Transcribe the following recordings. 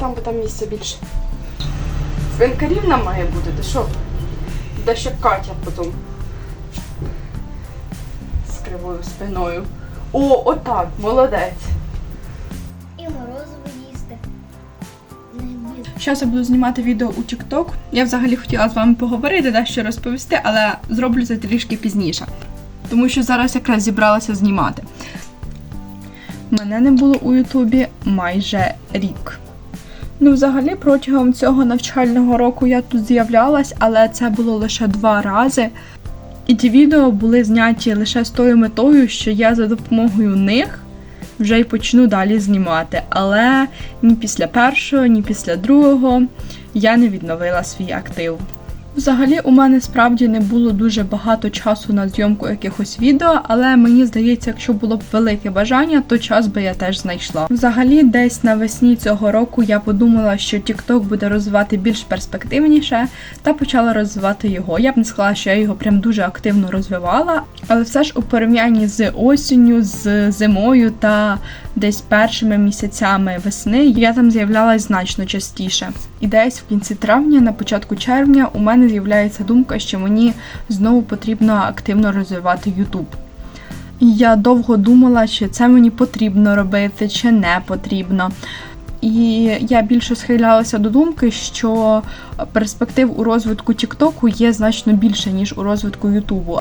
Там, бо там місця більше. Свинка рівна має бути, ти що? Де ще Катя потім. З кривою спиною. О, отак, молодець. І морозиво їсти. Їсти. Зараз я буду знімати відео у TikTok. Я взагалі хотіла з вами поговорити, дещо розповісти, але зроблю це трішки пізніше. Тому що зараз якраз зібралася знімати. Мене не було у Ютубі майже рік. Ну, взагалі, протягом цього навчального року я тут з'являлась, але це було лише два рази. І ті відео були зняті лише з тою метою, що я за допомогою них вже й почну далі знімати. Але ні після першого, ні після другого я не відновила свій актив. Взагалі, у мене справді не було дуже багато часу на зйомку якихось відео, але мені здається, якщо було б велике бажання, то час би я теж знайшла. Взагалі, десь навесні цього року я подумала, що TikTok буде розвивати більш перспективніше, та почала розвивати його. Я б не сказала, що я його прям дуже активно розвивала, але все ж у порівнянні з осінню, з зимою та десь першими місяцями весни я там з'являлась значно частіше. І десь в кінці травня, на початку червня, у мене з'являється думка, що мені знову потрібно активно розвивати YouTube. Я довго думала, чи це мені потрібно робити, чи не потрібно. І я більше схилялася до думки, що перспектив у розвитку Тіктоку є значно більше, ніж у розвитку Ютубу.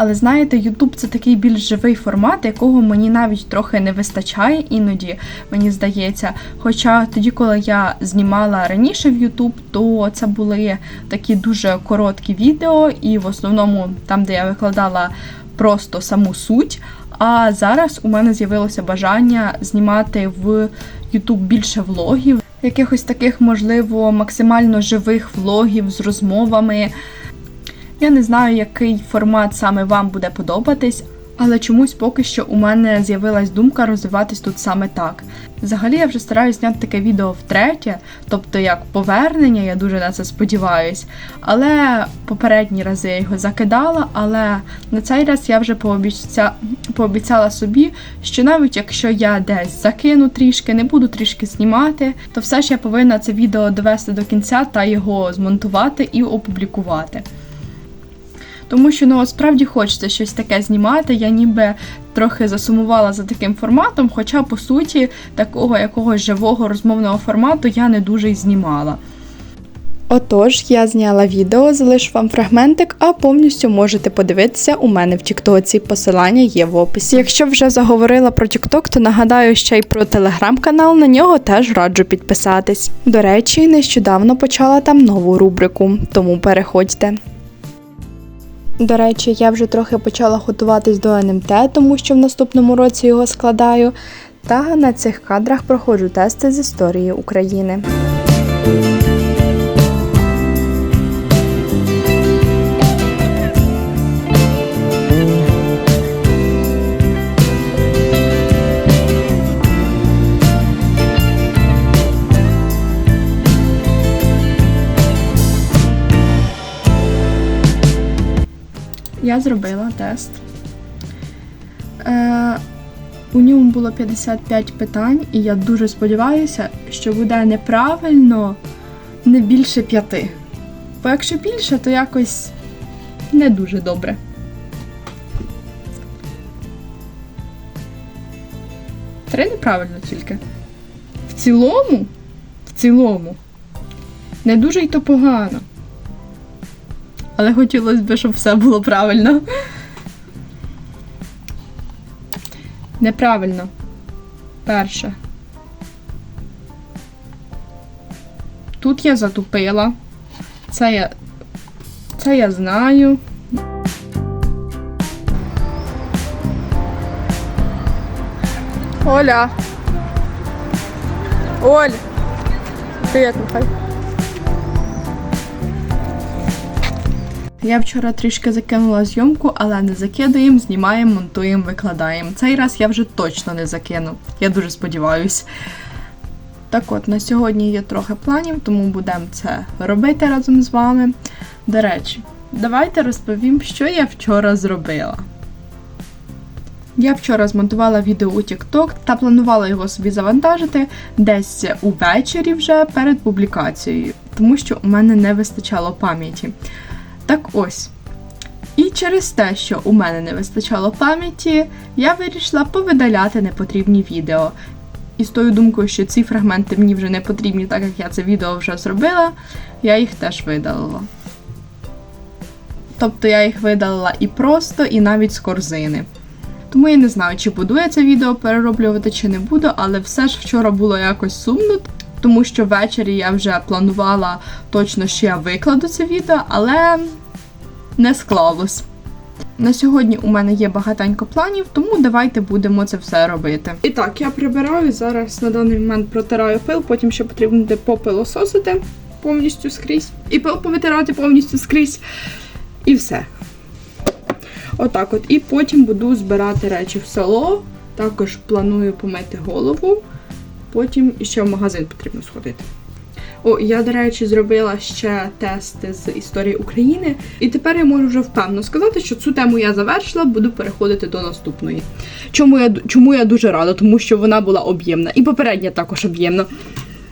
Але знаєте, Ютуб це такий більш живий формат, якого мені навіть трохи не вистачає іноді, мені здається. Хоча тоді, коли я знімала раніше в Ютуб, то це були такі дуже короткі відео, і в основному там, де я викладала просто саму суть. А зараз у мене з'явилося бажання знімати в Ютуб більше влогів, якихось таких, можливо, максимально живих влогів з розмовами. Я не знаю, який формат саме вам буде подобатись, але чомусь поки що у мене з'явилась думка розвиватись тут саме так. Взагалі я вже стараюсь зняти таке відео втретє, тобто як повернення, я дуже на це сподіваюсь. Але попередні рази я його закидала, але на цей раз я вже пообіця... пообіцяла собі, що навіть якщо я десь закину трішки, не буду трішки знімати, то все ж я повинна це відео довести до кінця та його змонтувати і опублікувати. Тому що ну справді хочеться щось таке знімати. Я ніби трохи засумувала за таким форматом, хоча по суті такого якогось живого розмовного формату я не дуже й знімала. Отож, я зняла відео, залишу вам фрагментик, а повністю можете подивитися у мене в Тіктоці. Посилання є в описі. Якщо вже заговорила про Тікток, то нагадаю ще й про телеграм-канал, на нього теж раджу підписатись. До речі, нещодавно почала там нову рубрику, тому переходьте. До речі, я вже трохи почала готуватись до НМТ, тому що в наступному році його складаю. Та на цих кадрах проходжу тести з історії України. Я зробила тест. Е, у ньому було 55 питань, і я дуже сподіваюся, що буде неправильно не більше п'яти. Бо якщо більше, то якось не дуже добре. Три неправильно тільки. В цілому, в цілому, не дуже й то погано. Але хотілося б, щоб все було правильно. Неправильно. Перше. Тут я затупила. Це я. Це я знаю. Оля. Оль. Привіт, Михай. Я вчора трішки закинула зйомку, але не закидуємо, знімаємо, монтуємо, викладаємо. Цей раз я вже точно не закину. Я дуже сподіваюсь. Так от, на сьогодні є трохи планів, тому будемо це робити разом з вами. До речі, давайте розповім, що я вчора зробила. Я вчора змонтувала відео у TikTok та планувала його собі завантажити десь увечері вже перед публікацією, тому що у мене не вистачало пам'яті. Так ось. І через те, що у мене не вистачало пам'яті, я вирішила повидаляти непотрібні відео. І з тою думкою, що ці фрагменти мені вже не потрібні, так як я це відео вже зробила, я їх теж видалила. Тобто я їх видалила і просто, і навіть з корзини. Тому я не знаю, чи буду я це відео перероблювати, чи не буду, але все ж вчора було якось сумно, тому що ввечері я вже планувала точно, що я викладу це відео, але не склалось. На сьогодні у мене є багатенько планів, тому давайте будемо це все робити. І так, я прибираю зараз на даний момент протираю пил, потім ще потрібно буде попилососити повністю скрізь. І пил повитирати повністю скрізь. І все. Отак от. І потім буду збирати речі в село. Також планую помити голову. Потім ще в магазин потрібно сходити. О, я, до речі, зробила ще тести з історії України, і тепер я можу вже впевнено сказати, що цю тему я завершила, буду переходити до наступної. Чому я, чому я дуже рада? Тому що вона була об'ємна. І попередня також об'ємна.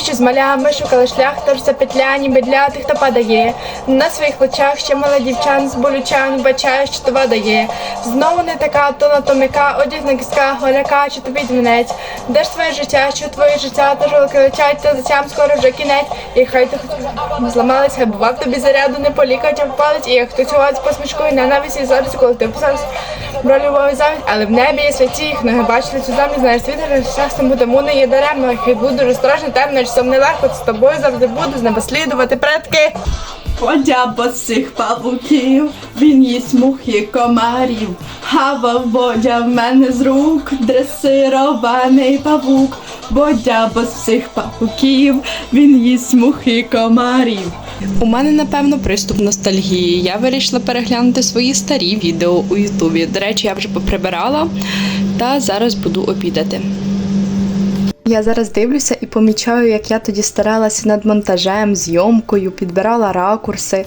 Що з малями шукали шлях, тож за петля, ніби для тих, хто падає. На своїх плечах ще мала дівчан з болючан, бачаю, що това дає. Знову не така, то на томика, одяг на кістка, голяка, чи тобі двінець. Де ж твоє життя, що твоє життя, та жолки летять, та затям скоро вже кінець. І хай ти зламались, хай бував тобі заряду, не полікать, а впалить, і як хто цього з посмішкою, ненависті зорість, коли ти писав про любов і завість, але в небі є святі, їх ноги бачили цю замість, знаєш світ, щастям тому не є даремно, хай буду дуже страшно, темно, часом нелегко, з тобою завжди буду, з неба слідувати предки. Ходя босих павуків, він їсть мухи комарів. Хавав бодя в мене з рук, дресирований павук. Бодя босих павуків, він їсть мухи комарів. У мене, напевно, приступ ностальгії. Я вирішила переглянути свої старі відео у Ютубі. До речі, я вже поприбирала та зараз буду обідати. Я зараз дивлюся і помічаю, як я тоді старалася над монтажем, зйомкою, підбирала ракурси.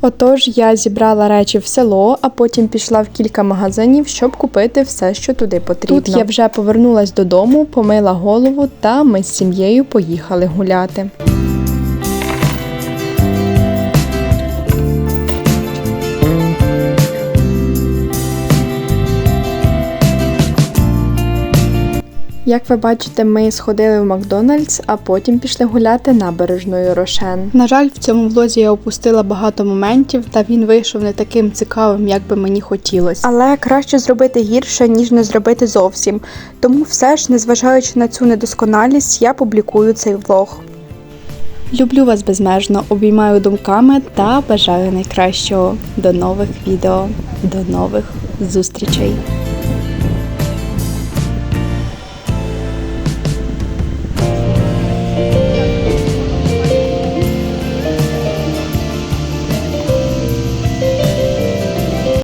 Отож, я зібрала речі в село, а потім пішла в кілька магазинів, щоб купити все, що туди потрібно. Тут я вже повернулась додому, помила голову, та ми з сім'єю поїхали гуляти. Як ви бачите, ми сходили в Макдональдс, а потім пішли гуляти набережною Рошен. На жаль, в цьому влозі я опустила багато моментів, та він вийшов не таким цікавим, як би мені хотілося. Але краще зробити гірше, ніж не зробити зовсім. Тому все ж, незважаючи на цю недосконалість, я публікую цей влог. Люблю вас безмежно, обіймаю думками та бажаю найкращого. До нових відео, до нових зустрічей.